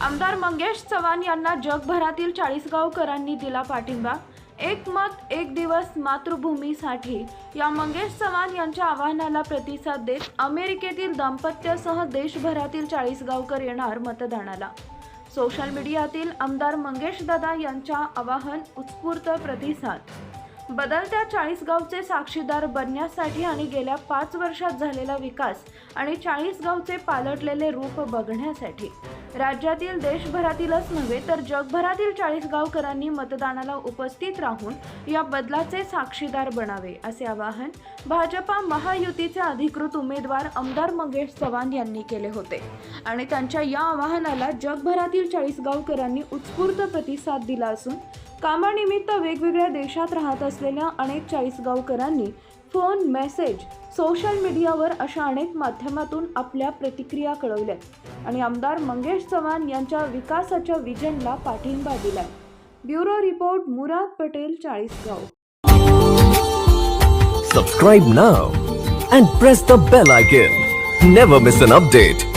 आमदार मंगेश चव्हाण यांना जगभरातील चाळीसगावकरांनी दिला पाठिंबा. एक मत एक दिवस मातृभूमीसाठी. या मंगेश चव्हाण यांच्या आवाहनाला प्रतिसाद देत अमेरिकेतील दाम्पत्यासह देशभरातील चाळीस गावकर येणार मतदानाला. सोशल मीडियातील आमदार मंगेश दादा यांच्या आवाहन उत्स्फूर्त प्रतिसाद. बदलत्या चाळीसगावचे साक्षीदार बनण्यासाठी आणि गेल्या पाच वर्षात झालेला विकास आणि चाळीसगावचे पालटलेले रूप बघण्यासाठी. राज्यातील देशभरातीलच नव्हे तर जगभरातील चाळीसगावकरांनी मतदानाला उपस्थित राहून या बदलाचे साक्षीदार बनावे असे आवाहन भाजपा महायुतीचे अधिकृत उमेदवार आमदार मंगेश चव्हाण यांनी केले होते. आणि त्यांच्या या आवाहनाला जगभरातील चाळीसगावकरांनी उत्स्फूर्त प्रतिसाद दिला असून कामानिमित्त वेगवेगळ्या देशात राहत असलेल्या अनेक चाळीसगावकरांनी फोन मेसेज सोशल मीडियावर अशा अनेक माध्यमातून आपल्या प्रतिक्रिया कळवल्यात आणि आमदार मंगेश चव्हाण यांच्या विकासाच्या विजनला पाठिंबा दिलाय. Bureau report Murad Patel Chalisgaon. Subscribe now and press the bell icon never miss an update